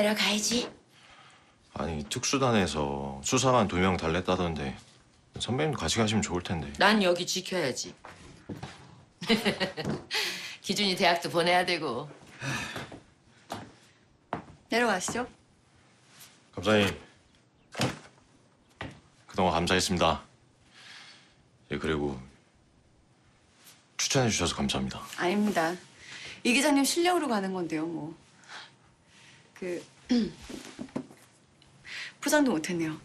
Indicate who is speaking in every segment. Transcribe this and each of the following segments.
Speaker 1: 내려가야지.
Speaker 2: 아니 특수단에서 수사관 두 명 달랬다던데 선배님 같이 가시면 좋을 텐데.
Speaker 1: 난 여기 지켜야지. 기준이 대학도 보내야 되고.
Speaker 3: 내려가시죠.
Speaker 2: 감사님 그동안 감사했습니다. 예 그리고 추천해 주셔서 감사합니다.
Speaker 3: 아닙니다. 이 기자님 실력으로 가는 건데요, 뭐. 그 포장도 못했네요.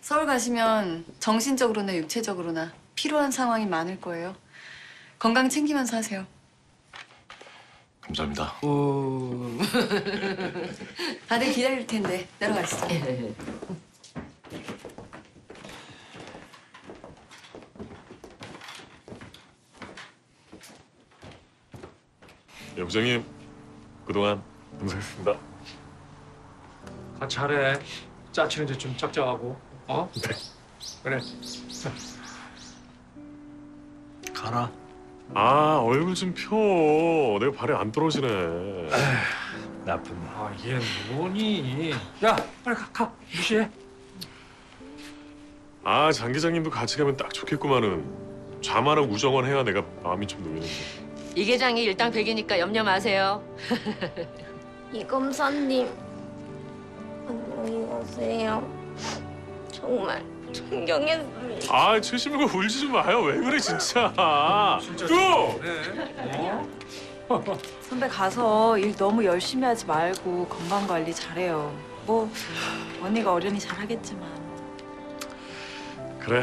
Speaker 3: 서울 가시면 정신적으로나 육체적으로나 필요한 상황이 많을 거예요. 건강 챙기면서 하세요.
Speaker 2: 감사합니다.
Speaker 3: 다들 기다릴 텐데 내려가시죠.
Speaker 4: 예, 부장님 그동안 감사했습니다.
Speaker 5: 아, 잘해. 짜치는 이제 좀 짝짝하고. 어?
Speaker 4: 네.
Speaker 5: 그래.
Speaker 6: 가라.
Speaker 4: 아 얼굴 좀 펴. 내가 발에 안 떨어지네.
Speaker 6: 나쁜 놈.
Speaker 5: 아, 얘 뭐니? 야, 빨리 가, 가. 무시해.
Speaker 4: 아 장 기장님도 같이 가면 딱 좋겠구만은. 자만한 우정원 해야 내가 마음이 좀 놓이는데.
Speaker 1: 이 계장이 일당 백이니까 염려 마세요.
Speaker 7: 이 검사님 안녕히 가세요. 정말 존경했습니다.
Speaker 4: 아 최시물고 울지 좀 마요. 왜 그래 진짜. 또.
Speaker 8: 선배 가서 일 너무 열심히 하지 말고 건강 관리 잘해요. 뭐 언니가 어련히 잘하겠지만
Speaker 4: 그래.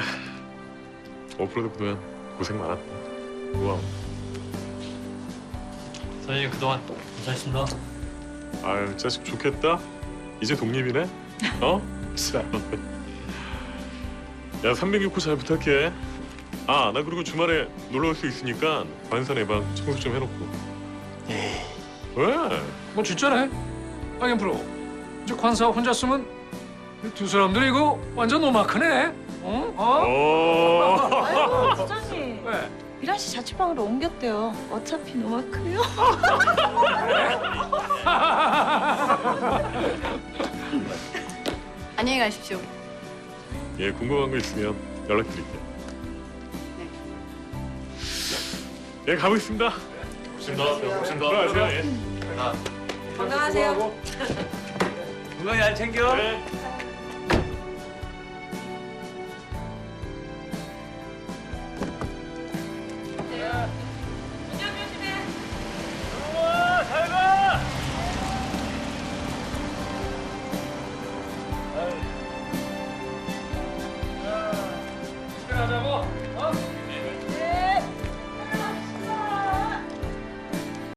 Speaker 4: 오프로드 그동안 고생 많았다. 고마워.
Speaker 6: 선생님 그동안 감사했습니다.
Speaker 4: 아유 자식 좋겠다. 이제 독립이네. 어? 참. 야 306호 잘 부탁해. 아 나 그리고 주말에 놀러 올 수 있으니까 관산 예방 청소 좀 해놓고.
Speaker 6: 에이,
Speaker 4: 왜?
Speaker 5: 뭐 진짜네. 아니 프로. 이제 관사 혼자 쓰면 이두 사람들이 이거 완전 노마크네. 어? 어?
Speaker 4: 어.
Speaker 8: 부장님
Speaker 5: 왜?
Speaker 8: 미란 씨 자취방으로 옮겼대요. 어차피 노마크요.
Speaker 3: 안녕히 가십시오.
Speaker 4: 예 궁금한 거 있으면 연락드릴게요.
Speaker 3: 네.
Speaker 4: 예 가보겠습니다.
Speaker 6: 고맙습니다. 고맙습니다.
Speaker 4: 들어가세요. 예.
Speaker 8: 건강하세요.
Speaker 6: 건강 잘 챙겨.
Speaker 4: 네.